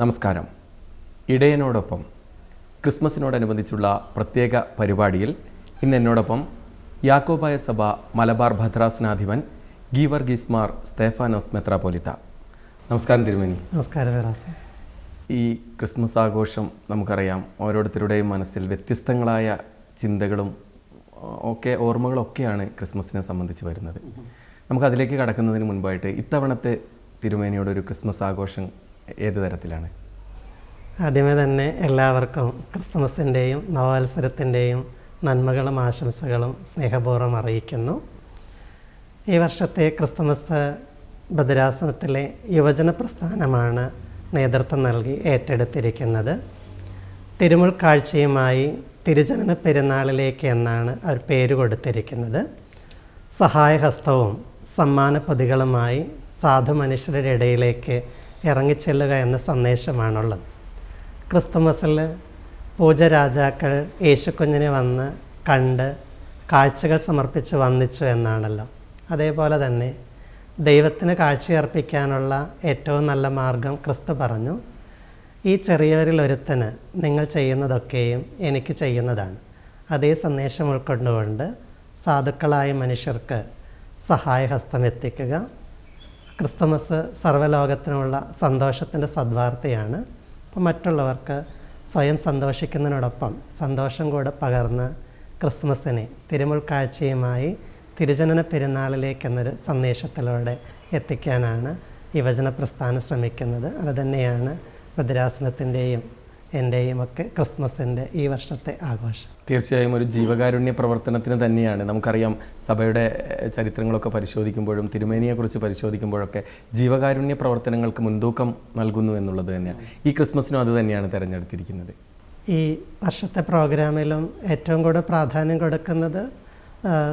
നമസ്കാരം. ഇടയനോടൊപ്പം ക്രിസ്മസിനോടനുബന്ധിച്ചുള്ള പ്രത്യേക പരിപാടിയിൽ ഇന്ന് എന്നോടൊപ്പം യാക്കോബായ സഭ മലബാർ ഭദ്രാസനാധിപൻ ഗീവർ മാർ സ്തേഫാനോസ് മെത്രാപോലിത്ത. നമസ്കാരം തിരുമേനി. നമസ്കാരം വിറാസ് ഈ ക്രിസ്മസ് ആഘോഷം നമുക്കറിയാം ഓരോരുത്തരുടെയും മനസ്സിൽ വ്യത്യസ്തങ്ങളായ ചിന്തകളും ഒക്കെ ഓർമ്മകളൊക്കെയാണ് ക്രിസ്മസിനെ സംബന്ധിച്ച് വരുന്നത്. നമുക്കതിലേക്ക് കടക്കുന്നതിന് മുൻപായിട്ട് ഇത്തവണത്തെ തിരുമേനിയുടെ ഒരു ക്രിസ്മസ് ആഘോഷം ഏത് തരത്തിലാണ്? ആദ്യമേ തന്നെ എല്ലാവർക്കും ക്രിസ്മസിന്റെയും നവവത്സരത്തിന്റെയും നന്മകളും ആശംസകളും സ്നേഹപൂർവം അറിയിക്കുന്നു. ഈ വർഷത്തെ ക്രിസ്തുമസ് ഭദ്രാസനത്തിലെ യുവജന പ്രസ്ഥാനമാണ് നേതൃത്വം നൽകി ഏറ്റെടുത്തിരിക്കുന്നത്. തിരുമുൾ കാഴ്ചയുമായി തിരുജനന പെരുന്നാളിലേക്ക് എന്നാണ് അവർ പേര് കൊടുത്തിരിക്കുന്നത്. സഹായഹസ്തവും സമ്മാന പൊതികളുമായി സാധു മനുഷ്യരുടെ ഇടയിലേക്ക് ഇറങ്ങിച്ചെല്ലുക എന്ന സന്ദേശമാണുള്ളത്. ക്രിസ്തുമസിൽ പൂജരാജാക്കൾ യേശുക്കുഞ്ഞിനെ വന്ന് കണ്ട് കാഴ്ചകൾ സമർപ്പിച്ച് വന്നിച്ചു എന്നാണല്ലോ. അതേപോലെ തന്നെ ദൈവത്തിന് കാഴ്ചയർപ്പിക്കാനുള്ള ഏറ്റവും നല്ല മാർഗം ക്രിസ്തു പറഞ്ഞു ഈ ചെറിയവരിൽ ഒരുത്തന് നിങ്ങൾ ചെയ്യുന്നതൊക്കെയും എനിക്ക് ചെയ്യുന്നതാണ്. അതേ സന്ദേശം ഉൾക്കൊണ്ടുകൊണ്ട് സാധുക്കളായ മനുഷ്യർക്ക് സഹായഹസ്തം എത്തിക്കുക. ക്രിസ്തുമസ് സർവലോകത്തിനുള്ള സന്തോഷത്തിന്റെ സദ്വാർത്തയാണ്. അപ്പോൾ മറ്റുള്ളവർക്ക് സ്വയം സന്തോഷിക്കുന്നതിനോടൊപ്പം സന്തോഷം കൂടെ പകർന്ന് ക്രിസ്മസിനെ തിരുമുൾ കാഴ്ചയുമായി തിരുജനന പെരുന്നാളിലേക്ക് എന്നൊരു സന്ദേശത്തിലൂടെ എത്തിക്കാനാണ് യുവജന പ്രസ്ഥാനം ശ്രമിക്കുന്നത്. അതുതന്നെയാണ് ഭദ്രാസനത്തിന്റെയും എന്റെയും ഒക്കെ ക്രിസ്മസിന്റെ ഈ വർഷത്തെ ആഘോഷം. തീർച്ചയായും ഒരു ജീവകാരുണ്യ പ്രവർത്തനത്തിന് തന്നെയാണ്. നമുക്കറിയാം സഭയുടെ ചരിത്രങ്ങളൊക്കെ പരിശോധിക്കുമ്പോഴും തിരുമേനിയെക്കുറിച്ച് പരിശോധിക്കുമ്പോഴൊക്കെ ജീവകാരുണ്യ പ്രവർത്തനങ്ങൾക്ക് മുൻതൂക്കം നൽകുന്നു എന്നുള്ളത് തന്നെയാണ്. ഈ ക്രിസ്മസിനും അത് തന്നെയാണ് തിരഞ്ഞെടുത്തിരിക്കുന്നത്. ഈ വർഷത്തെ പ്രോഗ്രാമിലും ഏറ്റവും കൂടുതൽ പ്രാധാന്യം കൊടുക്കുന്നത്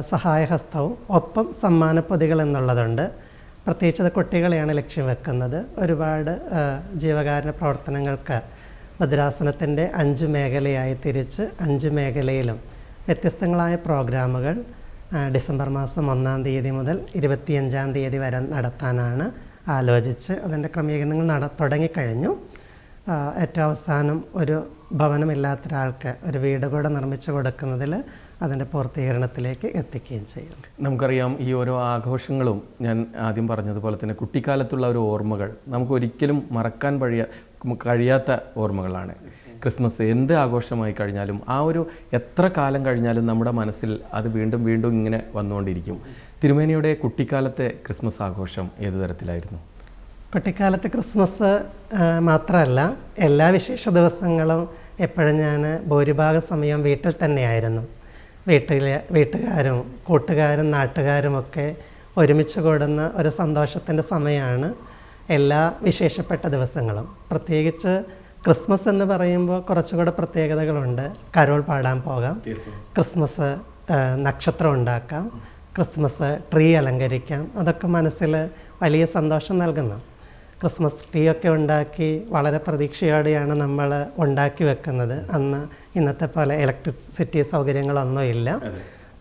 സഹായഹസ്തവും ഒപ്പം സമ്മാനപ്പൊതികൾ എന്നുള്ളതുണ്ട്. പ്രത്യേകിച്ച് കുട്ടികളെയാണ് ലക്ഷ്യം വെക്കുന്നത്. ഒരുപാട് ജീവകാരുണ്യ പ്രവർത്തനങ്ങൾക്ക് ഭദ്രാസനത്തിന്റെ അഞ്ച് മേഖലയായി തിരിച്ച് അഞ്ച് മേഖലയിലും വ്യത്യസ്തങ്ങളായ പ്രോഗ്രാമുകൾ ഡിസംബർ മാസം ഒന്നാം തീയതി മുതൽ ഇരുപത്തിയഞ്ചാം തീയതി വരെ നടത്താനാണ് ആലോചിച്ച് അതിന്റെ ക്രമീകരണങ്ങൾ നട തുടങ്ങിക്കഴിഞ്ഞു. ഏറ്റവും അവസാനം ഒരു ഭവനമില്ലാത്ത ഒരാൾക്ക് ഒരു വീട് കൂടെ നിർമ്മിച്ചു കൊടുക്കുന്നതിൽ അതിന്റെ പൂർത്തീകരണത്തിലേക്ക് എത്തിക്കുകയും ചെയ്യും നമുക്കറിയാം ഈ ഓരോ ആഘോഷങ്ങളും ഞാൻ ആദ്യം പറഞ്ഞതുപോലെ തന്നെ കുട്ടിക്കാലത്തുള്ള ഒരു ഓർമ്മകൾ നമുക്ക് ഒരിക്കലും മറക്കാൻ കഴിയ കഴിയാത്ത ഓർമ്മകളാണ്. ക്രിസ്മസ് എന്ത് ആഘോഷമായി കഴിഞ്ഞാലും ആ ഒരു എത്ര കാലം കഴിഞ്ഞാലും നമ്മുടെ മനസ്സിൽ അത് വീണ്ടും വീണ്ടും ഇങ്ങനെ വന്നുകൊണ്ടിരിക്കും. തിരുമേനിയുടെ കുട്ടിക്കാലത്തെ ക്രിസ്മസ് ആഘോഷം ഏത് തരത്തിലായിരുന്നു? കുട്ടിക്കാലത്തെ ക്രിസ്മസ് മാത്രമല്ല എല്ലാ വിശേഷ ദിവസങ്ങളും എപ്പോഴും ഞാൻ ഭൂരിഭാഗം സമയം വീട്ടിൽ തന്നെയായിരുന്നു. വീട്ടിലെ വീട്ടുകാരും കൂട്ടുകാരും നാട്ടുകാരുമൊക്കെ ഒരുമിച്ച് കൂടുന്ന ഒരു സന്തോഷത്തിന്റെ സമയമാണ് എല്ലാ വിശേഷപ്പെട്ട ദിവസങ്ങളും. പ്രത്യേകിച്ച് ക്രിസ്മസ് എന്ന് പറയുമ്പോൾ കുറച്ചുകൂടെ പ്രത്യേകതകളുണ്ട്. കരോൾ പാടാൻ പോകാം. ക്രിസ്മസ് നക്ഷത്രം ഉണ്ടാക്കാം. ക്രിസ്മസ് ട്രീ അലങ്കരിക്കാം. അതൊക്കെ മനസ്സിൽ വലിയ സന്തോഷം നൽകുന്നു. ക്രിസ്മസ് ട്രീ ഒക്കെ ഉണ്ടാക്കി വളരെ പ്രതീക്ഷയോടെയാണ് നമ്മൾ ഉണ്ടാക്കി വെക്കുന്നത്. അന്ന് ഇന്നത്തെ പോലെ ഇലക്ട്രിസിറ്റി സൗകര്യങ്ങളൊന്നും ഇല്ല.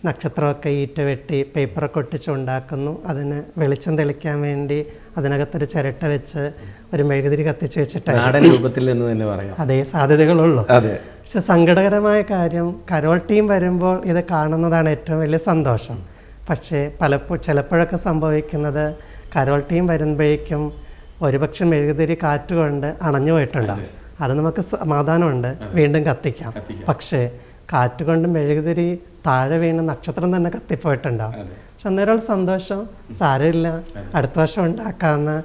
നക്ഷത്രമൊക്കെ ഈറ്റ വെട്ടി പേപ്പറൊക്കെ ഒട്ടിച്ച് ഉണ്ടാക്കുന്നു. അതിന് വെളിച്ചം തെളിക്കാൻ വേണ്ടി അതിനകത്തൊരു ചിരട്ട വെച്ച് ഒരു മെഴുകുതിരി കത്തിച്ച് വെച്ചിട്ട് നാടൻ രൂപത്തിൽ എന്ന് തന്നെ പറയാം. അതേ സാധ്യതകളുള്ളൂ. അതെ. പക്ഷെ സങ്കടകരമായ കാര്യം കരോൾ ടീം വരുമ്പോൾ ഇത് കാണുന്നതാണ് ഏറ്റവും വലിയ സന്തോഷം. പക്ഷേ പലപ്പോൾ ചിലപ്പോഴൊക്കെ സംഭവിക്കുന്നത് കരോൾ ടീം വരുമ്പോഴേക്കും ഒരുപക്ഷെ മെഴുകുതിരി കാറ്റുകൊണ്ട് അണഞ്ഞു പോയിട്ടുണ്ടാകും അത്. നമുക്ക് സമാധാനമുണ്ട്. വീണ്ടും കത്തിക്കാം. പക്ഷേ കാറ്റുകൊണ്ട് മെഴുകുതിരി താഴെ വീണ് നക്ഷത്രം തന്നെ കത്തിപ്പോയിട്ടുണ്ടാകും അന്നേരം സന്തോഷം. സാരമില്ല. അടുത്ത വർഷം ഉണ്ടാക്കാമെന്ന്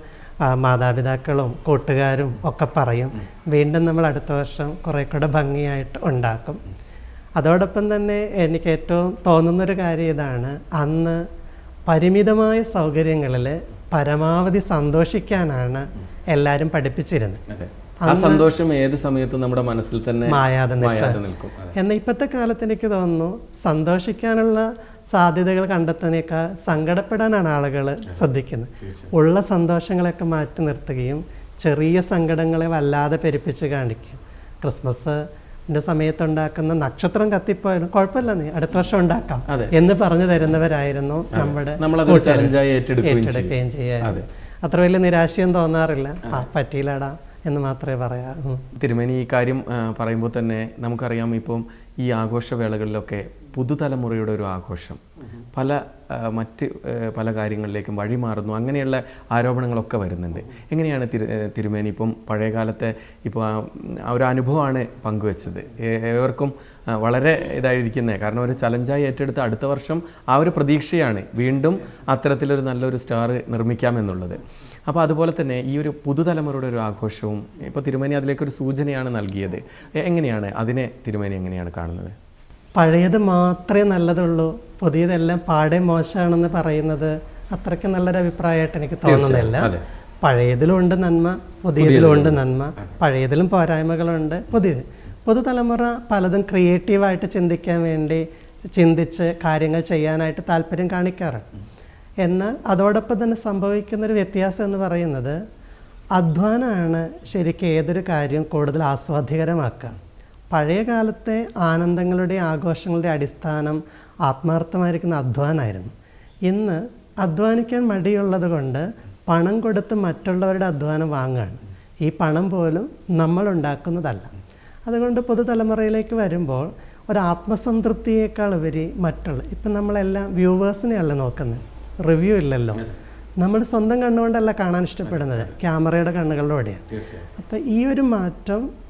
മാതാപിതാക്കളും കൂട്ടുകാരും ഒക്കെ പറയും. വീണ്ടും നമ്മൾ അടുത്ത വർഷം കുറേ കൂടെ ഭംഗിയായിട്ട് ഉണ്ടാക്കും. അതോടൊപ്പം തന്നെ എനിക്ക് ഏറ്റവും തോന്നുന്നൊരു കാര്യം ഇതാണ്. അന്ന് പരിമിതമായ സൗകര്യങ്ങളിൽ പരമാവധി സന്തോഷിക്കാനാണ് എല്ലാവരും പഠിപ്പിച്ചിരുന്നത്. ആ സന്തോഷം ഏത് സമയത്തും നമ്മുടെ മനസ്സിൽ തന്നെ മായാതെ നിൽക്കും. എന്ന എന്നാൽ ഇപ്പോഴത്തെ കാലത്ത് എനിക്ക് തോന്നുന്നു സന്തോഷിക്കാനുള്ള സാധ്യതകൾ കണ്ടെത്തുന്നതിനേക്കാൾ സങ്കടപ്പെടാനാണ് ആളുകൾ ശ്രദ്ധിക്കുന്നത്. ഉള്ള സന്തോഷങ്ങളൊക്കെ മാറ്റി നിർത്തുകയും ചെറിയ സങ്കടങ്ങളെ വല്ലാതെ പെരുപ്പിച്ച് കാണിക്കും ക്രിസ്മസ് സമയത്തുണ്ടാക്കുന്ന നക്ഷത്രം കത്തിപ്പോയാലും കുഴപ്പമില്ല നീ അടുത്ത വർഷം ഉണ്ടാക്കാം എന്ന് പറഞ്ഞു തരുന്നവരായിരുന്നു നമ്മുടെ ഏറ്റെടുക്കുകയും ചെയ്യാറ് അത്ര വലിയ നിരാശയും തോന്നാറില്ല. ആ പറ്റിയില്ലടാ എന്ന് മാത്രമേ പറയാ. തിരുമേനി ഈ കാര്യം പറയുമ്പോൾ തന്നെ നമുക്കറിയാം ഇപ്പം ഈ ആഘോഷവേളകളിലൊക്കെ പുതുതലമുറയുടെ ഒരു ആഘോഷം. പല മറ്റ് പല കാര്യങ്ങളിലേക്കും വഴിമാറുന്നു അങ്ങനെയുള്ള ആരോപണങ്ങളൊക്കെ വരുന്നുണ്ട്. എങ്ങനെയാണ് തിരു തിരുമേനി ഇപ്പം പഴയകാലത്തെ ഇപ്പോൾ ആ ഒരു അനുഭവമാണ് പങ്കുവെച്ചത്? ഏവർക്കും വളരെ ഇതായിരിക്കുന്നത് കാരണം ഒരു ചലഞ്ചായി ഏറ്റെടുത്ത് അടുത്ത വർഷം ആ ഒരു പ്രതീക്ഷയാണ് വീണ്ടും അത്തരത്തിലൊരു നല്ലൊരു സ്റ്റാർ നിർമ്മിക്കാമെന്നുള്ളത്. അപ്പോൾ അതുപോലെ തന്നെ ഈ ഒരു പുതുതലമുറയുടെ ഒരു ആഘോഷവും ഇപ്പോൾ തിരുമേനി അതിലേക്കൊരു സൂചനയാണ് നൽകിയത്. എങ്ങനെയാണ്? അതിനെ തിരുമേനി എങ്ങനെയാണ് കാണുന്നത്? പഴയത് മാത്രമേ നല്ലതുള്ളൂ. പുതിയതെല്ലാം പാടെ മോശമാണെന്ന് പറയുന്നത് അത്രയ്ക്ക് നല്ലൊരു അഭിപ്രായമായിട്ട് എനിക്ക് തോന്നുന്നില്ല. പഴയതിലും പഴയതിലുണ്ട് നന്മ പുതിയതിലുണ്ട് നന്മ പഴയതിലും പോരായ്മകളുണ്ട് പുതിയത്. പുതുതലമുറ പലതും ക്രിയേറ്റീവായിട്ട് ചിന്തിക്കാൻ വേണ്ടി ചിന്തിച്ച് കാര്യങ്ങൾ ചെയ്യാനായിട്ട് താല്പര്യം കാണിക്കാറുണ്ട്. എന്നാൽ അതോടൊപ്പം തന്നെ സംഭവിക്കുന്നൊരു വ്യത്യാസം എന്ന് പറയുന്നത് അധ്വാനമാണ് ശരിക്കും ഏതൊരു കാര്യം കൂടുതൽ ആസ്വാദ്യകരമാക്കുക. പഴയ കാലത്തെ ആനന്ദങ്ങളുടെ ആഘോഷങ്ങളുടെ അടിസ്ഥാനം ആത്മാർത്ഥമായിരിക്കുന്ന അധ്വാനമായിരുന്നു ഇന്ന് അധ്വാനിക്കാൻ മടിയുള്ളത് കൊണ്ട് പണം കൊടുത്ത് മറ്റുള്ളവരുടെ അധ്വാനം വാങ്ങുകയാണ് ഈ പണം പോലും നമ്മളുണ്ടാക്കുന്നതല്ല അതുകൊണ്ട് പുതുതലമുറയിലേക്ക് വരുമ്പോൾ ഒരു ആത്മസംതൃപ്തിയേക്കാൾ ഉപരി മറ്റുള്ള ഇപ്പം നമ്മളെല്ലാം വ്യൂവേഴ്സിനെ അല്ല നോക്കുന്നത്? റിവ്യൂ ഇല്ലല്ലോ. നമ്മൾ സ്വന്തം കണ്ണുകൊണ്ടല്ല കാണാൻ ഇഷ്ടപ്പെടുന്നത്. ക്യാമറയുടെ കണ്ണുകളിലൂടെയാണ് അപ്പോൾ ഈ ഒരു മാറ്റം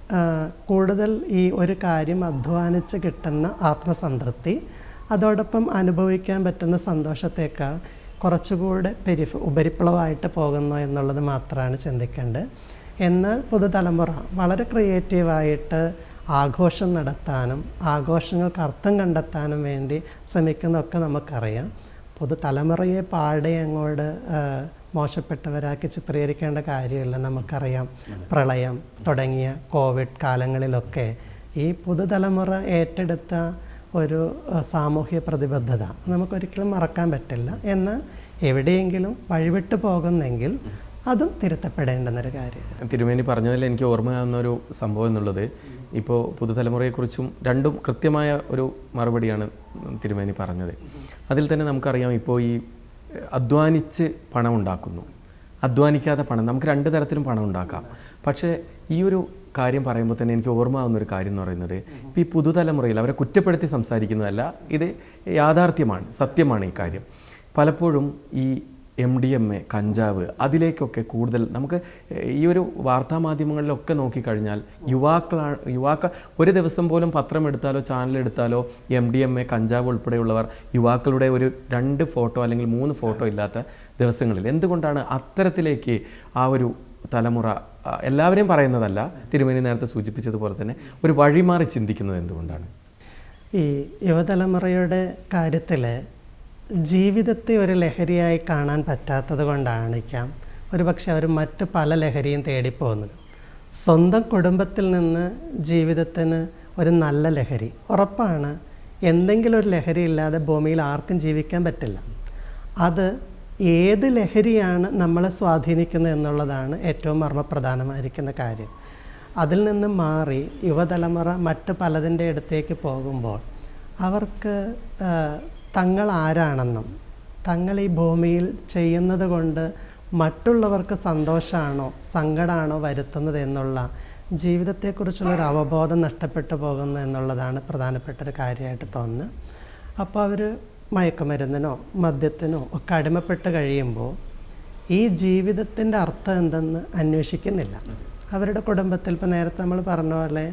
കൂടുതൽ ഈ ഒരു കാര്യം അധ്വാനിച്ച് കിട്ടുന്ന ആത്മസംതൃപ്തി അതോടൊപ്പം അനുഭവിക്കാൻ പറ്റുന്ന സന്തോഷത്തേക്കാൾ കുറച്ചുകൂടെ പെരിഫ് ഉപരിപ്ലവമായിട്ട് പോകുന്നു എന്നുള്ളത് മാത്രമാണ് ചിന്തിക്കേണ്ടത്. എന്നാൽ പുതുതലമുറ വളരെ ക്രിയേറ്റീവായിട്ട് ആഘോഷം നടത്താനും ആഘോഷങ്ങൾക്ക് അർത്ഥം കണ്ടെത്താനും വേണ്ടി ശ്രമിക്കുന്നതൊക്കെ നമുക്കറിയാം. പുതുതലമുറയെ പാടെ അങ്ങോട്ട് മോശപ്പെട്ടവരാക്കി ചിത്രീകരിക്കേണ്ട കാര്യമില്ല. നമുക്കറിയാം പ്രളയം തുടങ്ങിയ കോവിഡ് കാലങ്ങളിലൊക്കെ ഈ പുതുതലമുറ ഏറ്റെടുത്ത ഒരു സാമൂഹ്യ പ്രതിബദ്ധത നമുക്കൊരിക്കലും മറക്കാൻ പറ്റില്ല. എന്നാൽ എവിടെയെങ്കിലും വഴിവിട്ട് പോകുന്നെങ്കിൽ അതും തിരുത്തപ്പെടേണ്ടെന്നൊരു കാര്യം തിരുമേനി പറഞ്ഞതിൽ എനിക്ക് ഓർമ്മയാവുന്ന ഒരു സംഭവം എന്നുള്ളത്. ഇപ്പോൾ പുതുതലമുറയെക്കുറിച്ചും രണ്ടും കൃത്യമായ ഒരു മറുപടിയാണ് തിരുമേനി പറഞ്ഞത്. അതിൽ തന്നെ നമുക്കറിയാം ഇപ്പോൾ ഈ അധ്വാനിച്ച് പണം ഉണ്ടാക്കുന്നു. അധ്വാനിക്കാതെ പണം നമുക്ക് രണ്ട് തരത്തിലും പണം ഉണ്ടാക്കാം. പക്ഷേ ഈ ഒരു കാര്യം പറയുമ്പോൾ തന്നെ എനിക്ക് ഓർമ്മ ഒരു കാര്യം എന്ന് പറയുന്നത് ഇപ്പോൾ ഈ പുതുതലമുറയിൽ അവരെ കുറ്റപ്പെടുത്തി സംസാരിക്കുന്നതല്ല ഇത് യാഥാർത്ഥ്യമാണ് സത്യമാണ് ഈ കാര്യം. പലപ്പോഴും ഈ എം ഡി എം എ കഞ്ചാവ് അതിലേക്കൊക്കെ കൂടുതൽ നമുക്ക് ഈ ഒരു വാർത്താ മാധ്യമങ്ങളിലൊക്കെ നോക്കിക്കഴിഞ്ഞാൽ യുവാക്കളാണ് യുവാക്കൾ ഒരു ദിവസം പോലും പത്രം എടുത്താലോ ചാനൽ എടുത്താലോ എം ഡി എം എ കഞ്ചാവ് ഉൾപ്പെടെയുള്ളവർ യുവാക്കളുടെ ഒരു രണ്ട് ഫോട്ടോ അല്ലെങ്കിൽ മൂന്ന് ഫോട്ടോ ഇല്ലാത്ത ദിവസങ്ങളിൽ. എന്തുകൊണ്ടാണ് അത്തരത്തിലേക്ക് ആ ഒരു തലമുറ എല്ലാവരെയും പറയുന്നതല്ല തിരുമേനി നേരത്തെ സൂചിപ്പിച്ചതുപോലെ തന്നെ ഒരു വഴിമാറി ചിന്തിക്കുന്നത് എന്തുകൊണ്ടാണ്? ഈ യുവതലമുറയുടെ കാര്യത്തിൽ ജീവിതത്തെ ഒരു ലഹരിയായി കാണാൻ പറ്റാത്തത് കൊണ്ടാണിക്കാം ഒരുപക്ഷെ അവർ മറ്റ് പല ലഹരിയും തേടിപ്പോകുന്നത്. സ്വന്തം കുടുംബത്തിൽ നിന്ന് ജീവിതത്തിന് ഒരു നല്ല ലഹരി. ഉറപ്പാണ് എന്തെങ്കിലും ഒരു ലഹരി ഇല്ലാതെ ഭൂമിയിൽ ആർക്കും ജീവിക്കാൻ പറ്റില്ല. അത് ഏത് ലഹരിയാണ് നമ്മളെ സ്വാധീനിക്കുന്നത് എന്നുള്ളതാണ് ഏറ്റവും മർമ്മപ്രധാനമായിരിക്കുന്ന കാര്യം. അതിൽ നിന്ന് മാറി യുവതലമുറ മറ്റ് പലതിന്റെ അടുത്തേക്ക് പോകുമ്പോൾ അവർക്ക് തങ്ങൾ ആരാണെന്നും തങ്ങൾ ഈ ഭൂമിയിൽ ചെയ്യുന്നത് കൊണ്ട് മറ്റുള്ളവർക്ക് സന്തോഷമാണോ സങ്കടമാണോ വരുത്തുന്നത് എന്നുള്ള ജീവിതത്തെക്കുറിച്ചുള്ള ഒരു അവബോധം നഷ്ടപ്പെട്ടു പോകുന്നു എന്നുള്ളതാണ് പ്രധാനപ്പെട്ട ഒരു കാര്യമായിട്ട് തോന്നുന്നത്. അപ്പോൾ അവർ മയക്കുമരുന്നിനോ മദ്യത്തിനോ ഒക്കെ അടിമപ്പെട്ട് കഴിയുമ്പോൾ ഈ ജീവിതത്തിന്റെ അർത്ഥം എന്തെന്ന് അന്വേഷിക്കുന്നില്ല. അവരുടെ കുടുംബത്തിൽ ഇപ്പോൾ നേരത്തെ നമ്മൾ പറഞ്ഞ പോലെ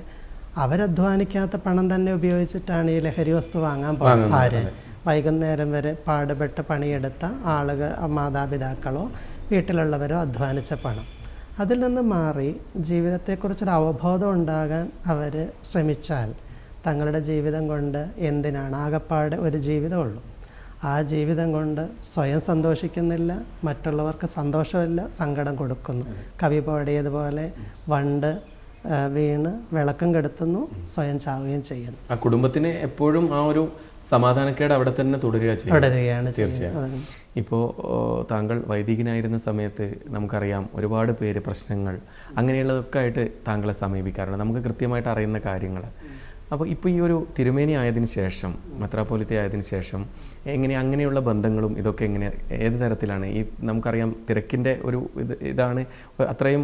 അവരധ്വാനിക്കാത്ത പണം തന്നെ ഉപയോഗിച്ചിട്ടാണ് ഈ ലഹരി വസ്തു വാങ്ങാൻ പോകുന്നത്. ആര്? വൈകുന്നേരം വരെ പാടുപെട്ട് പണിയെടുത്ത ആളുകൾ മാതാപിതാക്കളോ വീട്ടിലുള്ളവരോ അധ്വാനിച്ച പണം. അതിൽ നിന്ന് മാറി ജീവിതത്തെക്കുറിച്ചൊരു അവബോധം ഉണ്ടാകാൻ അവർ ശ്രമിച്ചാൽ തങ്ങളുടെ ജീവിതം കൊണ്ട് എന്തിനാണ് ആകപ്പാട് ഒരു ജീവിതമുള്ളൂ? ആ ജീവിതം കൊണ്ട് സ്വയം സന്തോഷിക്കുന്നില്ല മറ്റുള്ളവർക്ക് സന്തോഷമില്ല സങ്കടം കൊടുക്കുന്നു. കവി പാടിയതുപോലെ വണ്ട് വീണ് വിളക്കം കെടുത്തുന്നു സ്വയം ചാവുകയും ചെയ്യുന്നു. ആ കുടുംബത്തിന് എപ്പോഴും ആ ഒരു സമാധാനക്കേട് അവിടെ തന്നെ തുടരുക ചെയ്യും. തുടരുകയാണ് തീർച്ചയായും. ഇപ്പോൾ താങ്കൾ വൈദികനായിരുന്ന സമയത്ത് നമുക്കറിയാം ഒരുപാട് പേര് പ്രശ്നങ്ങൾ അങ്ങനെയുള്ളതൊക്കെ ആയിട്ട് താങ്കളെ സമീപിക്കാറുണ്ട്. നമുക്ക് കൃത്യമായിട്ട് അറിയുന്ന കാര്യങ്ങൾ. അപ്പോൾ ഇപ്പോൾ ഈ ഒരു തിരുമേനി ആയതിന് ശേഷം മെത്രാപ്പോലിത്തി ആയതിനു ശേഷം എങ്ങനെ അങ്ങനെയുള്ള ബന്ധങ്ങളും ഇതൊക്കെ എങ്ങനെ ഏത് തരത്തിലാണ്? ഈ നമുക്കറിയാം തിരക്കിന്റെ ഒരു ഇത് ഇതാണ് അത്രയും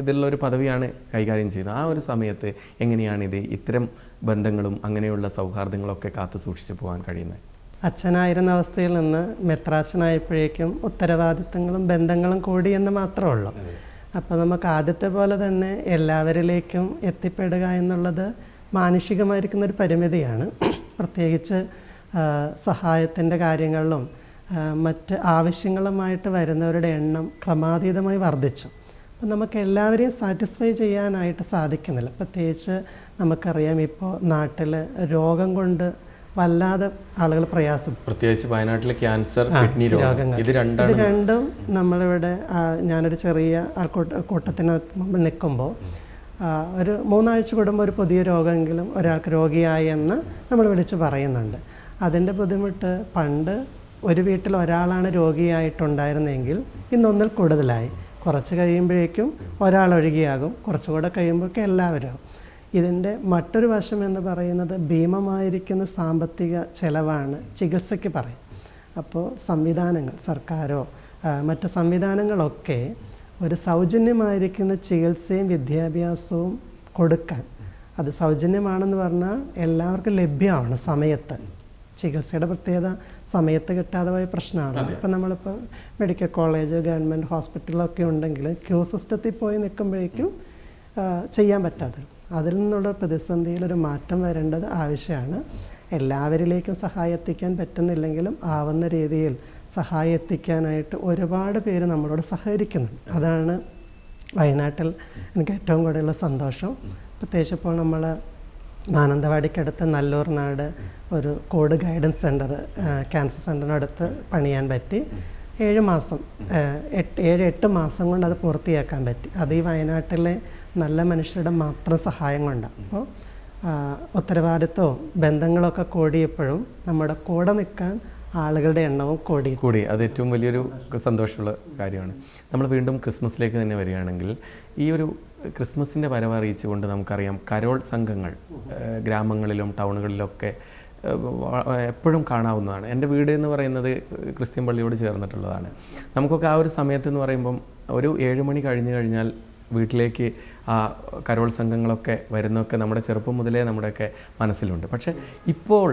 ഇതിലുള്ള ഒരു പദവിയാണ് കൈകാര്യം ചെയ്യുന്നത്. ആ ഒരു സമയത്ത് എങ്ങനെയാണ് ഇത് ഇത്തരം ബന്ധങ്ങളും അങ്ങനെയുള്ള സൗഹാർദ്ദങ്ങളൊക്കെ കാത്തു സൂക്ഷിച്ചു പോകാൻ കഴിയുന്നത്. അച്ഛനായിരുന്ന അവസ്ഥയിൽ നിന്ന് മെത്രാച്ചനായപ്പോഴേക്കും ഉത്തരവാദിത്തങ്ങളും ബന്ധങ്ങളും കൂടി എന്ന് മാത്രമേ ഉള്ളൂ. അപ്പോൾ നമുക്ക് ആദ്യത്തെ പോലെ തന്നെ എല്ലാവരിലേക്കും എത്തിപ്പെടുക എന്നുള്ളത് മാനുഷികമായിരിക്കുന്ന ഒരു പരിമിതിയാണ്. പ്രത്യേകിച്ച് സഹായത്തിന്റെ കാര്യങ്ങളിലും മറ്റ് ആവശ്യങ്ങളുമായിട്ട് വരുന്നവരുടെ എണ്ണം ക്രമാതീതമായി വർദ്ധിച്ചു. അപ്പം നമുക്ക് എല്ലാവരെയും സാറ്റിസ്ഫൈ ചെയ്യാനായിട്ട് സാധിക്കുന്നില്ല. പ്രത്യേകിച്ച് നമുക്കറിയാം ഇപ്പോൾ നാട്ടിൽ രോഗം കൊണ്ട് വല്ലാതെ ആളുകൾ പ്രയാസം. പ്രത്യേകിച്ച് വയനാട്ടിലെ ക്യാൻസർ കിഡ്നി രോഗം. രോഗങ്ങൾ. ഇത് ഇത് രണ്ടാണ് രണ്ടും നമ്മളിവിടെ ഞാനൊരു ചെറിയ ആൾക്കൂട്ട കൂട്ടത്തിന് മുമ്പിൽ നിൽക്കുമ്പോൾ ഒരു മൂന്നാഴ്ച കൂടുമ്പോൾ ഒരു പുതിയ രോഗമെങ്കിലും ഒരാൾക്ക് രോഗിയായി എന്ന് നമ്മൾ വിളിച്ച് പറയുന്നുണ്ട്. അതിന്റെ ബുദ്ധിമുട്ട് പണ്ട് ഒരു വീട്ടിൽ ഒരാളാണ് രോഗിയായിട്ടുണ്ടായിരുന്നെങ്കിൽ ഇന്നൊന്നിൽ കൂടുതലായി. കുറച്ച് കഴിയുമ്പോഴേക്കും ഒരാൾ ഒഴുകിയാകും. കുറച്ചുകൂടെ കഴിയുമ്പോഴേക്കും എല്ലാവരും. ഇതിന്റെ മറ്റൊരു വശം എന്ന് പറയുന്നത് ഭീമമായിരിക്കുന്ന സാമ്പത്തിക ചെലവാണ് ചികിത്സയ്ക്ക് പറയും അപ്പോൾ സംവിധാനങ്ങൾ സർക്കാരോ മറ്റ് സംവിധാനങ്ങളൊക്കെ ഒരു സൗജന്യമായിരിക്കുന്ന ചികിത്സയും വിദ്യാഭ്യാസവും കൊടുക്കാൻ. അത് സൗജന്യമാണെന്ന് പറഞ്ഞാൽ എല്ലാവർക്കും ലഭ്യമാണ് സമയത്ത്. ചികിത്സയുടെ പ്രത്യേകത സമയത്ത് കിട്ടാതെ പോയ പ്രശ്നമാണ്. ഇപ്പം നമ്മളിപ്പോൾ മെഡിക്കൽ കോളേജ് ഗവൺമെന്റ് ഹോസ്പിറ്റലൊക്കെ ഉണ്ടെങ്കിൽ ക്യൂ സിസ്റ്റത്തിൽ പോയി നിൽക്കുമ്പോഴേക്കും ചെയ്യാൻ പറ്റാതെ അതിൽ നിന്നുള്ള പ്രതിസന്ധിയിലൊരു മാറ്റം വരേണ്ടത് ആവശ്യമാണ്. എല്ലാവരിലേക്കും സഹായം എത്തിക്കാൻ പറ്റുന്നില്ലെങ്കിലും ആവുന്ന രീതിയിൽ സഹായം എത്തിക്കാനായിട്ട് ഒരുപാട് പേര് നമ്മളോട് സഹകരിക്കുന്നുണ്ട്. അതാണ് വയനാട്ടിൽ എനിക്ക് ഏറ്റവും കൂടുതലുള്ള സന്തോഷം. പ്രത്യേകിച്ച് ഇപ്പോൾ നമ്മൾ മാനന്തവാടിക്കടുത്ത് നല്ലൂർ നാട് ഒരു കോഡ് ഗൈഡൻസ് സെന്റർ ക്യാൻസർ സെന്ററിനടുത്ത് പണിയാൻ പറ്റി. ഏഴ് മാസം എട്ട് ഏഴ് എട്ട് മാസം കൊണ്ട് അത് പൂർത്തിയാക്കാൻ പറ്റി. അത് ഈ വയനാട്ടിലെ നല്ല മനുഷ്യരുടെ മാത്രം സഹായം കൊണ്ടാണ്. അപ്പോൾ ഉത്തരവാദിത്വവും ബന്ധങ്ങളൊക്കെ കൂടിയപ്പോഴും നമ്മുടെ കൂടെ നിൽക്കാൻ ആളുകളുടെ എണ്ണവും കൂടി. കൂടി. അത് ഏറ്റവും വലിയൊരു സന്തോഷമുള്ള കാര്യമാണ്. നമ്മൾ വീണ്ടും ക്രിസ്മസിലേക്ക് തന്നെ വരികയാണെങ്കിൽ ഈ ഒരു ക്രിസ്മസിന്റെ വരവ് അറിയിച്ചുകൊണ്ട് നമുക്കറിയാം കരോൾ സംഘങ്ങൾ ഗ്രാമങ്ങളിലും ടൗണുകളിലൊക്കെ എപ്പോഴും കാണാവുന്നതാണ്. എന്റെ വീട് എന്ന് പറയുന്നത് ക്രിസ്ത്യൻ പള്ളിയോട് ചേർന്നിട്ടുള്ളതാണ്. നമുക്കൊക്കെ ആ ഒരു സമയത്ത് എന്ന് പറയുമ്പം ഒരു ഏഴ് മണി കഴിഞ്ഞു കഴിഞ്ഞാൽ വീട്ടിലേക്ക് ആ കരോൾ സംഘങ്ങളൊക്കെ വരുന്നതൊക്കെ നമ്മുടെ ചെറുപ്പം മുതലേ നമ്മുടെയൊക്കെ മനസ്സിലുണ്ട്. പക്ഷേ ഇപ്പോൾ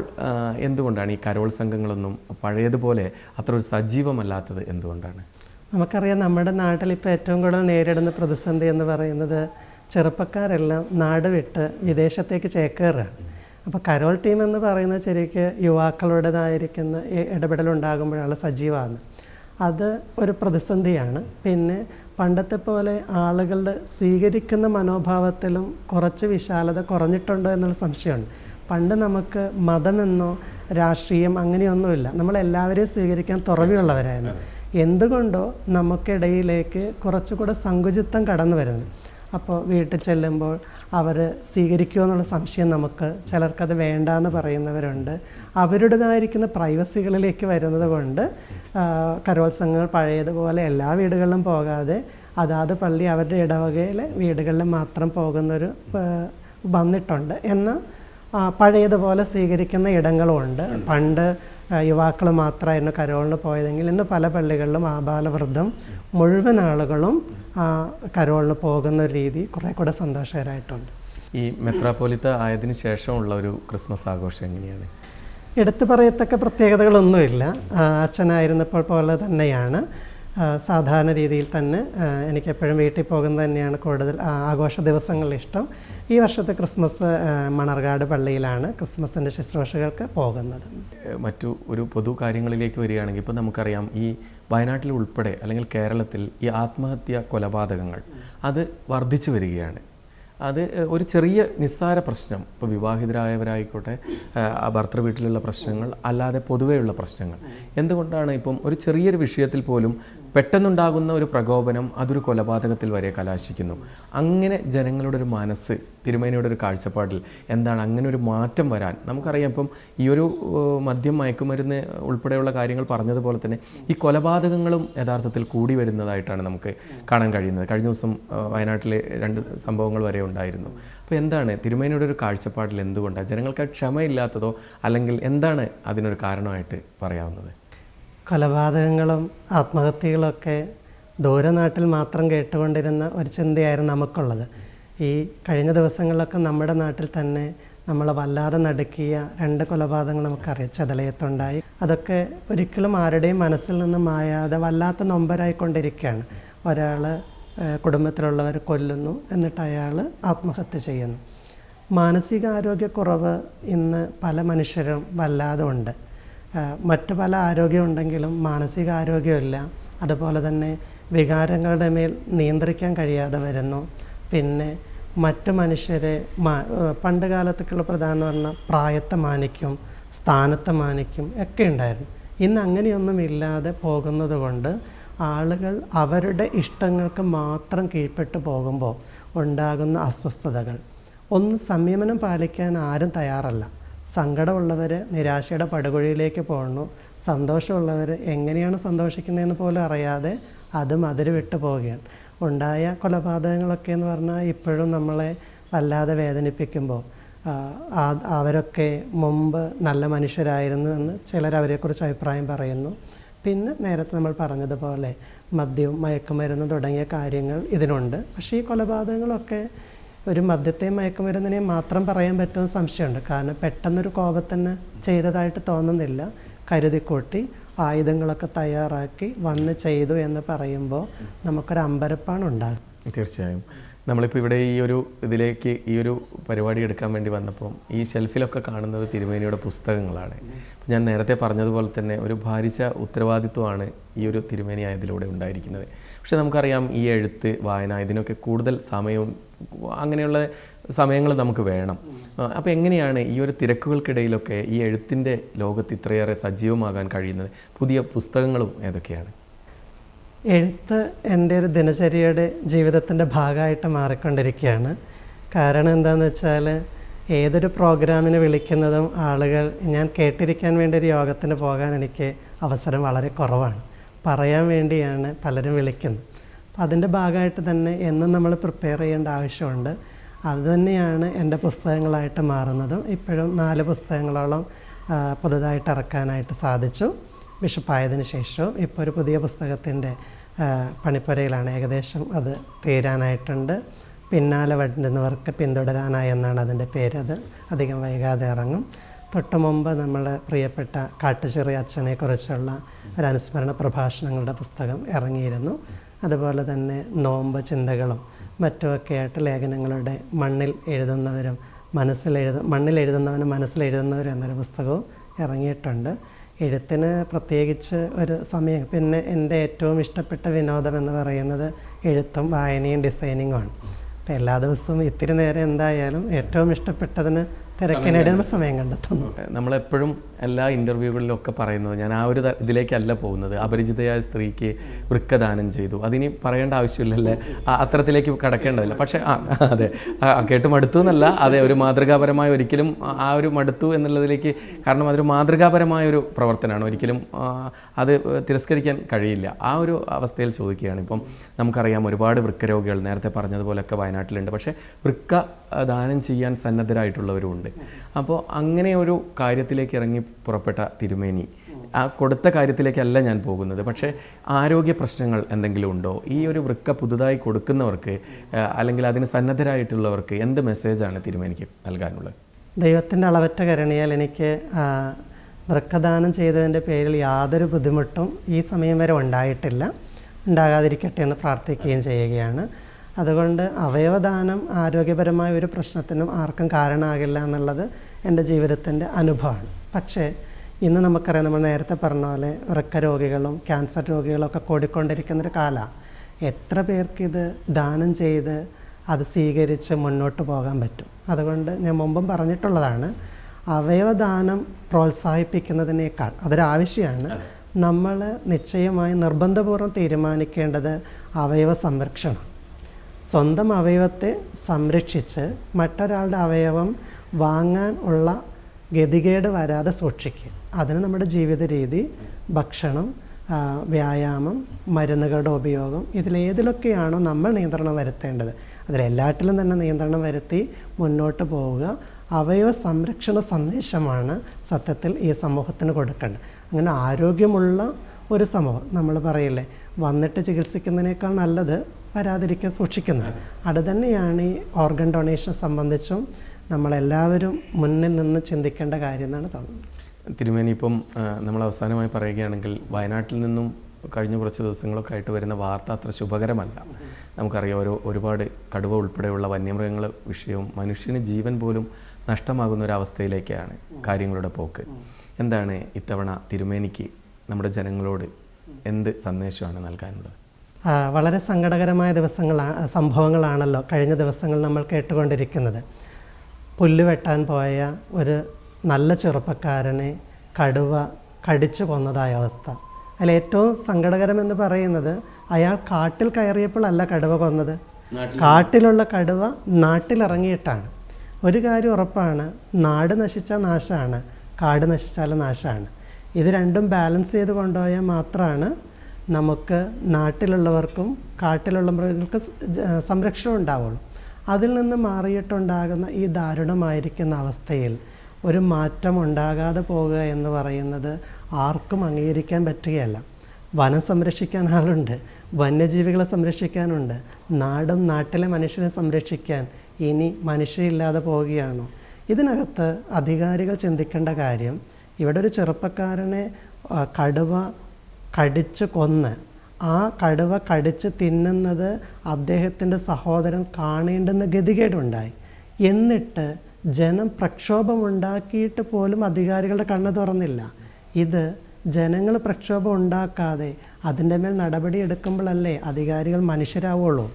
എന്തുകൊണ്ടാണ് ഈ കരോൾ സംഘങ്ങളൊന്നും പഴയതുപോലെ അത്ര ഒരു സജീവമല്ലാത്തത് എന്തുകൊണ്ടാണ്? നമുക്കറിയാം നമ്മുടെ നാട്ടിൽ ഇപ്പോൾ ഏറ്റവും കൂടുതൽ നേരിടുന്ന പ്രതിസന്ധി എന്ന് പറയുന്നത് ചെറുപ്പക്കാരെല്ലാം നാട് വിട്ട് വിദേശത്തേക്ക് ചേക്കേറുകയാണ് അപ്പോൾ കരോൾ ടീം എന്ന് പറയുന്ന ശരിക്ക് യുവാക്കളുടേതായിരിക്കുന്ന ഇടപെടലുണ്ടാകുമ്പോഴാണ് സജീവമാകുന്നത് അത് ഒരു പ്രതിസന്ധിയാണ്. പിന്നെ പണ്ടത്തെ പോലെ ആളുകളുടെ സ്വീകരിക്കുന്ന മനോഭാവത്തിലും കുറച്ച് വിശാലത കുറഞ്ഞിട്ടുണ്ടോ എന്നുള്ള സംശയമുണ്ട്. പണ്ട് നമുക്ക് മതമെന്നോ രാഷ്ട്രീയം അങ്ങനെയൊന്നുമില്ല. നമ്മളെല്ലാവരെയും സ്വീകരിക്കാൻ തുറവിയുള്ളവരായിരുന്നു. എന്തുകൊണ്ടോ നമുക്കിടയിലേക്ക് കുറച്ചുകൂടെ സങ്കുചിത്വം കടന്നു വരുന്നത്. അപ്പോൾ വീട്ടിൽ ചെല്ലുമ്പോൾ അവർ സ്വീകരിക്കുമോ എന്നുള്ള സംശയം നമുക്ക് ചിലർക്കത് വേണ്ട എന്ന് പറയുന്നവരുണ്ട്. അവരുടേതായിരിക്കുന്ന പ്രൈവസികളിലേക്ക് വരുന്നത് കൊണ്ട് കരോത്സവങ്ങൾ പഴയതുപോലെ എല്ലാ വീടുകളിലും പോകാതെ അതാത് പള്ളി അവരുടെ ഇടവകയിലെ വീടുകളിൽ മാത്രം പോകുന്നൊരു വന്നിട്ടുണ്ട്. എന്നാൽ പഴയതുപോലെ സ്വീകരിക്കുന്ന ഇടങ്ങളുമുണ്ട് പണ്ട് യുവാക്കൾ മാത്രമായിരുന്നു കരോളിന് പോയതെങ്കിൽ ഇന്ന് പല പള്ളികളിലും ആബാലവൃദ്ധം മുഴുവൻ ആളുകളും കരോളിന് പോകുന്ന ഒരു രീതി കുറേ കൂടെ സന്തോഷകരമായിട്ടുണ്ട് ഈ മെത്രാപ്പോലിത്ത ആയതിനു ശേഷമുള്ള ഒരു ക്രിസ്മസ് ആഘോഷം എങ്ങനെയാണ്? എടുത്തു പറയത്തക്ക പ്രത്യേകതകളൊന്നുമില്ല. അച്ഛനായിരുന്നപ്പോൾ പോലെ തന്നെയാണ്. സാധാരണ രീതിയിൽ തന്നെ എനിക്ക് എപ്പോഴും വീട്ടിൽ പോകുന്നത് തന്നെയാണ് കൂടുതൽ ആഘോഷ ദിവസങ്ങളിൽ ഇഷ്ടം. ഈ വർഷത്തെ ക്രിസ്മസ് മണർകാട് പള്ളിയിലാണ് ക്രിസ്മസിന്റെ ശുശ്രൂഷകൾക്ക് പോകുന്നത്. മറ്റു ഒരു പൊതു കാര്യങ്ങളിലേക്ക് വരികയാണെങ്കിൽ ഇപ്പോൾ നമുക്കറിയാം ഈ വയനാട്ടിൽ ഉൾപ്പെടെ അല്ലെങ്കിൽ കേരളത്തിൽ ഈ ആത്മഹത്യ കൊലപാതകങ്ങൾ അത് വർദ്ധിച്ചു വരികയാണ്. അത് ഒരു ചെറിയ നിസ്സാര പ്രശ്നം ഇപ്പോൾ വിവാഹിതരായവരായിക്കോട്ടെ ഭർത്തൃ വീട്ടിലുള്ള പ്രശ്നങ്ങൾ അല്ലാതെ പൊതുവെയുള്ള പ്രശ്നങ്ങൾ. എന്തുകൊണ്ടാണ് ഇപ്പം ഒരു ചെറിയൊരു വിഷയത്തിൽ പോലും പെട്ടെന്നുണ്ടാകുന്ന ഒരു പ്രകോപനം അതൊരു കൊലപാതകത്തിൽ വരെ കലാശിക്കുന്നു. അങ്ങനെ ജനങ്ങളുടെ ഒരു മനസ്സ് തിരുമേനിയുടെ ഒരു കാഴ്ചപ്പാടിൽ എന്താണ് അങ്ങനെ ഒരു മാറ്റം വരാൻ? നമുക്കറിയാം ഇപ്പം ഈ ഒരു മദ്യം മയക്കുമരുന്ന് ഉൾപ്പെടെയുള്ള കാര്യങ്ങൾ പറഞ്ഞതുപോലെ തന്നെ ഈ കൊലപാതകങ്ങളും യഥാർത്ഥത്തിൽ കൂടി വരുന്നതായിട്ടാണ് നമുക്ക് കാണാൻ കഴിയുന്നത്. കഴിഞ്ഞ ദിവസം വയനാട്ടിലെ രണ്ട് സംഭവങ്ങൾ വരെ ഉണ്ടായിരുന്നു. അപ്പോൾ എന്താണ് തിരുമേനിയുടെ ഒരു കാഴ്ചപ്പാടിൽ എന്തുകൊണ്ടാണ് ജനങ്ങൾക്ക് ക്ഷമയില്ലാത്തതോ അല്ലെങ്കിൽ എന്താണ് അതിനൊരു കാരണമായിട്ട് പറയാവുന്നത്? കൊലപാതകങ്ങളും ആത്മഹത്യകളൊക്കെ ദൂരനാട്ടിൽ മാത്രം കേട്ടുകൊണ്ടിരുന്ന ഒരു ചിന്തയായിരുന്നു നമുക്കുള്ളത്. ഈ കഴിഞ്ഞ ദിവസങ്ങളിലൊക്കെ നമ്മുടെ നാട്ടിൽ തന്നെ നമ്മളെ വല്ലാതെ നടുക്കിയ രണ്ട് കൊലപാതകങ്ങൾ നമുക്കറിയാം. ചതലയത്തുണ്ടായി. അതൊക്കെ ഒരിക്കലും ആരുടെയും മനസ്സിൽ നിന്ന് മായാതെ വല്ലാത്ത നൊമ്പരായിക്കൊണ്ടിരിക്കുകയാണ്. ഒരാൾ കുടുംബത്തിലുള്ളവർ കൊല്ലുന്നു എന്നിട്ട് അയാൾ ആത്മഹത്യ ചെയ്യുന്നു. മാനസികാരോഗ്യക്കുറവ് ഇന്ന് പല മനുഷ്യരും വല്ലാതെ ഉണ്ട്. മറ്റ് പല ആരോഗ്യമുണ്ടെങ്കിലും മാനസികാരോഗ്യമില്ല. അതുപോലെ തന്നെ വികാരങ്ങളുടെ മേൽ നിയന്ത്രിക്കാൻ കഴിയാതെ വരുന്നു. പിന്നെ മറ്റ് മനുഷ്യരെ മാ പണ്ട് കാലത്തൊക്കെയുള്ള പ്രധാനം പറഞ്ഞാൽ പ്രായത്തെ മാനിക്കും സ്ഥാനത്തെ മാനിക്കും ഒക്കെ ഉണ്ടായിരുന്നു. ഇന്ന് അങ്ങനെയൊന്നും ഇല്ലാതെ പോകുന്നത് കൊണ്ട് ആളുകൾ അവരുടെ ഇഷ്ടങ്ങൾക്ക് മാത്രം കീഴ്പ്പെട്ട് പോകുമ്പോൾ ഉണ്ടാകുന്ന അസ്വസ്ഥതകൾ. ഒന്ന് സംയമനം പാലിക്കാൻ ആരും തയ്യാറല്ല. സങ്കടമുള്ളവർ നിരാശയുടെ പടുകുഴിയിലേക്ക് പോകുന്നു സന്തോഷമുള്ളവർ എങ്ങനെയാണ് സന്തോഷിക്കുന്നതെന്ന് പോലും അറിയാതെ അതും അതിര് വിട്ടു പോവുകയാണ്. ഉണ്ടായ കൊലപാതകങ്ങളൊക്കെ എന്ന് പറഞ്ഞാൽ ഇപ്പോഴും നമ്മളെ വല്ലാതെ വേദനിപ്പിക്കുമ്പോൾ അവരൊക്കെ മുമ്പ് നല്ല മനുഷ്യരായിരുന്നു എന്ന് ചിലർ അവരെക്കുറിച്ച് അഭിപ്രായം പറയുന്നു. പിന്നെ നേരത്തെ നമ്മൾ പറഞ്ഞതുപോലെ മദ്യവും മയക്കുമരുന്ന് തുടങ്ങിയ കാര്യങ്ങൾ ഇതിനുണ്ട്. പക്ഷേ ഈ കൊലപാതകങ്ങളൊക്കെ ഒരു മദ്യത്തെ മയക്കുമരുന്നിനെ മാത്രം പറയാൻ പറ്റുമെന്ന് സംശയമുണ്ട്. കാരണം പെട്ടെന്നൊരു കോപത്തിന് ചെയ്തതായിട്ട് തോന്നുന്നില്ല. കരുതിക്കൂട്ടി ആയുധങ്ങളൊക്കെ തയ്യാറാക്കി വന്ന് ചെയ്തു എന്ന് പറയുമ്പോൾ നമുക്കൊരു അമ്പരപ്പാണ് ഉണ്ടാകും തീർച്ചയായും. നമ്മളിപ്പോൾ ഇവിടെ ഈ ഒരു ഇതിലേക്ക് ഈ ഒരു പരിപാടി എടുക്കാൻ വേണ്ടി വന്നപ്പോൾ ഈ ഷെൽഫിലൊക്കെ കാണുന്നത് തിരുമേനിയുടെ പുസ്തകങ്ങളാണ്. ഞാൻ നേരത്തെ പറഞ്ഞതുപോലെ തന്നെ ഒരു ഭാരിച്ച ഉത്തരവാദിത്വമാണ് ഈ ഒരു തിരുമേനി ആയതിലൂടെ ഉണ്ടായിരിക്കുന്നത്. പക്ഷേ നമുക്കറിയാം ഈ എഴുത്ത് വായന ഇതിനൊക്കെ കൂടുതൽ സമയവും അങ്ങനെയുള്ള സമയങ്ങൾ നമുക്ക് വേണം. അപ്പോൾ എങ്ങനെയാണ് ഈ ഒരു തിരക്കുകൾക്കിടയിലൊക്കെ ഈ എഴുത്തിന്റെ ലോകത്ത് ഇത്രയേറെ സജീവമാകാൻ കഴിയുന്നത്? പുതിയ പുസ്തകങ്ങളും ഏതൊക്കെയാണ്? എഴുത്ത് എന്റെ ഒരു ദിനചര്യയുടെ ജീവിതത്തിന്റെ ഭാഗമായിട്ട് മാറിക്കൊണ്ടിരിക്കുകയാണ്. കാരണം എന്താണെന്ന് വെച്ചാൽ ഏതൊരു പ്രോഗ്രാമിന് വിളിക്കുന്നതും ആളുകൾ ഞാൻ കേട്ടിരിക്കാൻ വേണ്ടി ഒരു യോഗത്തിന് പോകാൻ എനിക്ക് അവസരം വളരെ കുറവാണ്. പറയാൻ വേണ്ടിയാണ് പലരും വിളിക്കുന്നത്. അപ്പം അതിന്റെ ഭാഗമായിട്ട് തന്നെ എന്നും നമ്മൾ പ്രിപ്പയർ ചെയ്യേണ്ട ആവശ്യമുണ്ട്. അതുതന്നെയാണ് എന്റെ പുസ്തകങ്ങളായിട്ട് മാറുന്നതും. ഇപ്പോഴും നാല് പുസ്തകങ്ങളോളം പുതുതായിട്ട് ഇറക്കാനായിട്ട് സാധിച്ചു. ബിഷപ്പായതിനു ശേഷവും ഇപ്പോൾ ഒരു പുതിയ പുസ്തകത്തിന്റെ പണിപ്പുരയിലാണ് ഏകദേശം അത് തീരാനായിട്ടുണ്ട്. പിന്നാലെ വരുന്നവർക്ക് പിന്തുടരാനായി എന്നാണ് അതിന്റെ പേര്. അത് അധികം വൈകാതെ ഇറങ്ങും. തൊട്ട് മുമ്പ് നമ്മുടെ പ്രിയപ്പെട്ട കാട്ടുചെറിയ അച്ഛനെക്കുറിച്ചുള്ള ഒരു അനുസ്മരണ പ്രഭാഷണങ്ങളുടെ പുസ്തകം ഇറങ്ങിയിരുന്നു. അതുപോലെ തന്നെ നോമ്പ് ചിന്തകളും മറ്റുമൊക്കെ ആയിട്ട് ലേഖനങ്ങളുടെ മണ്ണിൽ എഴുതുന്നവരും മനസ്സിൽ എഴുത മണ്ണിൽ എഴുതുന്നവനും മനസ്സിൽ എഴുതുന്നവരും എന്നൊരു പുസ്തകവും ഇറങ്ങിയിട്ടുണ്ട്. എഴുത്തിന് പ്രത്യേകിച്ച് ഒരു സമയം പിന്നെ എന്റെ ഏറ്റവും ഇഷ്ടപ്പെട്ട വിനോദം എന്ന് പറയുന്നത് എഴുത്തും വായനയും ഡിസൈനിങ്ങുമാണ് അപ്പം എല്ലാ ദിവസവും ഇത്തിരി നേരം എന്തായാലും ഏറ്റവും ഇഷ്ടപ്പെട്ടതിന് തിരക്കിനിടെ സമയം കണ്ടെത്തുന്നു. നമ്മളെപ്പോഴും എല്ലാ ഇന്റർവ്യൂകളിലും ഒക്കെ പറയുന്നത് ഞാൻ ആ ഒരു ഇതിലേക്കല്ല പോകുന്നത്. അപരിചിതയായ സ്ത്രീക്ക് വൃക്കദാനം ചെയ്തു. അതിനി പറയേണ്ട ആവശ്യമില്ലല്ലേ? അത്തരത്തിലേക്ക് കടക്കേണ്ടതില്ല. പക്ഷേ ആ അതെ. കേട്ട് മടുത്തു എന്നല്ല. അതെ ഒരു മാതൃകാപരമായ ഒരിക്കലും ആ- ഒരു മടുത്തു എന്നുള്ളതിലേക്ക് കാരണം അതൊരു മാതൃകാപരമായ ഒരു പ്രവർത്തനമാണ്. ഒരിക്കലും അത് തിരസ്കരിക്കാൻ കഴിയില്ല. ആ ഒരു അവസ്ഥയിൽ ചോദിക്കുകയാണ്. ഇപ്പം നമുക്കറിയാം ഒരുപാട് വൃക്കരോഗികൾ നേരത്തെ പറഞ്ഞതുപോലെയൊക്കെ വയനാട്ടിലുണ്ട്. പക്ഷേ വൃക്ക ദാനം ചെയ്യാൻ സന്നദ്ധരായിട്ടുള്ളവരും ഉണ്ട് അപ്പോൾ അങ്ങനെ ഒരു കാര്യത്തിലേക്ക് ഇറങ്ങി പുറപ്പെട്ട തിരുമേനി. ആ കൊടുത്ത കാര്യത്തിലേക്കല്ല ഞാൻ പോകുന്നത്. പക്ഷേ ആരോഗ്യ പ്രശ്നങ്ങൾ എന്തെങ്കിലും ഉണ്ടോ? ഈ ഒരു വൃക്ക പുതുതായി കൊടുക്കുന്നവർക്ക് അല്ലെങ്കിൽ അതിന് സന്നദ്ധരായിട്ടുള്ളവർക്ക് എന്ത് മെസ്സേജാണ് തിരുമേനിക്ക് നൽകാനുള്ളത്? ദൈവത്തിന്റെ അളവറ്റ കരുണയാൽ എനിക്ക് വൃക്കദാനം ചെയ്തതിന്റെ പേരിൽ യാതൊരു ബുദ്ധിമുട്ടും ഈ സമയം വരെ ഉണ്ടായിട്ടില്ല. ഉണ്ടാകാതിരിക്കട്ടെ എന്ന് പ്രാർത്ഥിക്കുകയും ചെയ്യുകയാണ്. അതുകൊണ്ട് അവയവദാനം ആരോഗ്യപരമായ ഒരു പ്രശ്നത്തിനും ആർക്കും കാരണമാകില്ല എന്നുള്ളത് എന്റെ ജീവിതത്തിന്റെ അനുഭവമാണ്. പക്ഷേ ഇന്ന് നമുക്കറിയാം നമ്മൾ നേരത്തെ പറഞ്ഞ പോലെ വൃക്ക രോഗികളും ക്യാൻസർ രോഗികളും ഒക്കെ കൂടിക്കൊണ്ടിരിക്കുന്നൊരു കാലമാണ് എത്ര പേർക്ക് ഇത് ദാനം ചെയ്ത് അത് സ്വീകരിച്ച് മുന്നോട്ട് പോകാൻ പറ്റും? അതുകൊണ്ട് ഞാൻ മുമ്പും പറഞ്ഞിട്ടുള്ളതാണ് അവയവദാനം പ്രോത്സാഹിപ്പിക്കുന്നതിനേക്കാൾ അതൊരാവശ്യമാണ്. നമ്മൾ നിശ്ചയമായി നിർബന്ധപൂർവം തീരുമാനിക്കേണ്ടത് അവയവ സംരക്ഷണം. സ്വന്തം അവയവത്തെ സംരക്ഷിച്ച് മറ്റൊരാളുടെ അവയവം വാങ്ങാൻ ഉള്ള ഗതികേട് വരാതെ സൂക്ഷിക്കുക. അതിന് നമ്മുടെ ജീവിത രീതി ഭക്ഷണം വ്യായാമം മരുന്നുകളുടെ ഉപയോഗം ഇതിലേതിലൊക്കെയാണോ നമ്മൾ നിയന്ത്രണം വരുത്തേണ്ടത്. അതിലെല്ലാറ്റിലും തന്നെ നിയന്ത്രണം വരുത്തി മുന്നോട്ട് പോവുക. അവയവ സംരക്ഷണ സന്ദേശമാണ് സത്യത്തിൽ ഈ സമൂഹത്തിന് കൊടുക്കേണ്ടത്. അങ്ങനെ ആരോഗ്യമുള്ള ഒരു സമൂഹം നമ്മൾ പറയില്ലേ വന്നിട്ട് ചികിത്സിക്കുന്നതിനേക്കാൾ നല്ലത് വരാതിരിക്കാൻ സൂക്ഷിക്കുന്നത്. അത് തന്നെയാണ് ഈ ഓർഗൻ ഡൊണേഷൻ സംബന്ധിച്ചും നമ്മളെല്ലാവരും മുന്നിൽ നിന്ന് ചിന്തിക്കേണ്ട കാര്യം എന്നാണ് തോന്നുന്നത്. തിരുമേനി ഇപ്പം നമ്മൾ അവസാനമായി പറയുകയാണെങ്കിൽ വയനാട്ടിൽ നിന്നും കഴിഞ്ഞ കുറച്ച് ദിവസങ്ങളൊക്കെ ആയിട്ട് വരുന്ന വാർത്ത അത്ര ശുഭകരമല്ല. നമുക്കറിയാം ഓരോ ഒരുപാട് കടുവ ഉൾപ്പെടെയുള്ള വന്യമൃഗങ്ങൾ വിഷയവും മനുഷ്യന് ജീവൻ പോലും നഷ്ടമാകുന്ന ഒരു അവസ്ഥയിലേക്കാണ് കാര്യങ്ങളുടെ പോക്ക്. എന്താണ് ഇത്തവണ തിരുമേനിക്ക് നമ്മുടെ ജനങ്ങളോട് എന്ത് സന്ദേശമാണ് നൽകാനുള്ളത്? വളരെ സങ്കടകരമായ ദിവസങ്ങളാണ് സംഭവങ്ങളാണല്ലോ കഴിഞ്ഞ ദിവസങ്ങൾ നമ്മൾ കേട്ടുകൊണ്ടിരിക്കുന്നത്. പുല്ല് വെട്ടാൻ പോയ ഒരു നല്ല ചെറുപ്പക്കാരനെ കടുവ കടിച്ചു കൊന്നതായ അവസ്ഥ. അതിൽ ഏറ്റവും സങ്കടകരമെന്ന് പറയുന്നത് അയാൾ കാട്ടിൽ കയറിയപ്പോഴല്ല കടുവ കൊന്നത്. കാട്ടിലുള്ള കടുവ നാട്ടിലിറങ്ങിയിട്ടാണ്. ഒരു കാര്യം ഉറപ്പാണ് നാട് നശിച്ചാൽ നാശമാണ് കാട് നശിച്ചാൽ നാശമാണ്. ഇത് രണ്ടും ബാലൻസ് ചെയ്ത് കൊണ്ടുപോയാൽ മാത്രമാണ് നമുക്ക് നാട്ടിലുള്ളവർക്കും കാട്ടിലുള്ള മൃഗങ്ങൾക്ക് സംരക്ഷണം ഉണ്ടാവുള്ളൂ. അതിൽ നിന്ന് മാറിയിട്ടുണ്ടാകുന്ന ഈ ദാരുണമായിരിക്കുന്ന അവസ്ഥയിൽ ഒരു മാറ്റം ഉണ്ടാകാതെ പോകുക എന്ന് പറയുന്നത് ആർക്കും അംഗീകരിക്കാൻ പറ്റുകയല്ല. വനം സംരക്ഷിക്കാൻ ആളുണ്ട് വന്യജീവികളെ സംരക്ഷിക്കാനുണ്ട് നാടും നാട്ടിലെ മനുഷ്യനെ സംരക്ഷിക്കാൻ ഇനി മനുഷ്യരില്ലാതെ പോവുകയാണോ? ഇതിനകത്ത് അധികാരികൾ ചിന്തിക്കേണ്ട കാര്യം ഇവിടെ ഒരു ചെറുപ്പക്കാരനെ കടുവ കടിച്ച് കൊന്ന് ആ കടുവ കടിച്ച് തിന്നുന്നത് അദ്ദേഹത്തിന്റെ സഹോദരൻ കാണേണ്ടുന്ന ഗതികേടുണ്ടായി. എന്നിട്ട് ജനം പ്രക്ഷോഭമുണ്ടാക്കിയിട്ട് പോലും അധികാരികളുടെ കണ്ണ് തുറന്നില്ല. ഇത് ജനങ്ങൾ പ്രക്ഷോഭം ഉണ്ടാക്കാതെ അതിന്റെ മേൽ നടപടി എടുക്കുമ്പോഴല്ലേ അധികാരികൾ മനുഷ്യരാവുള്ളൂ.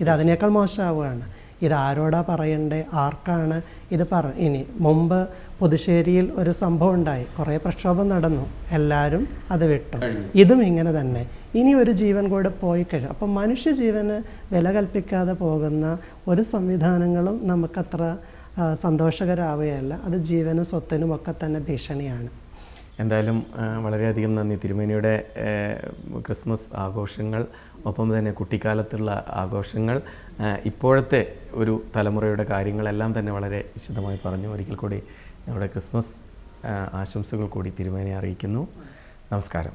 ഇത് അതിനേക്കാൾ മോശമാവുകയാണ്. ഇത് ആരോടാ പറയണ്ടേ? ആർക്കാണ് ഇത് പറ ഇനി മുമ്പ് പുതുശ്ശേരിയിൽ ഒരു സംഭവം ഉണ്ടായി. കുറേ പ്രക്ഷോഭം നടന്നു. എല്ലാവരും അത് വിട്ടു. ഇതും ഇങ്ങനെ തന്നെ. ഇനി ഒരു ജീവൻ കൂടെ പോയി കഴിയും അപ്പം മനുഷ്യജീവന് വില കൽപ്പിക്കാതെ പോകുന്ന ഒരു സംവിധാനങ്ങളും നമുക്കത്ര സന്തോഷകരാവുകയല്ല. അത് ജീവനും സ്വത്തിനും ഒക്കെ തന്നെ ഭീഷണിയാണ്. എന്തായാലും വളരെയധികം നന്ദി. തിരുമേനിയുടെ ക്രിസ്മസ് ആഘോഷങ്ങൾ ഒപ്പം തന്നെ കുട്ടിക്കാലത്തുള്ള ആഘോഷങ്ങൾ ഇപ്പോഴത്തെ ഒരു തലമുറയുടെ കാര്യങ്ങളെല്ലാം തന്നെ വളരെ വിശദമായി പറഞ്ഞു. ഒരിക്കൽ കൂടി നമ്മുടെ ക്രിസ്മസ് ആശംസകൾ കൂടി തിരുമേനെ അറിയിക്കുന്നു. നമസ്കാരം.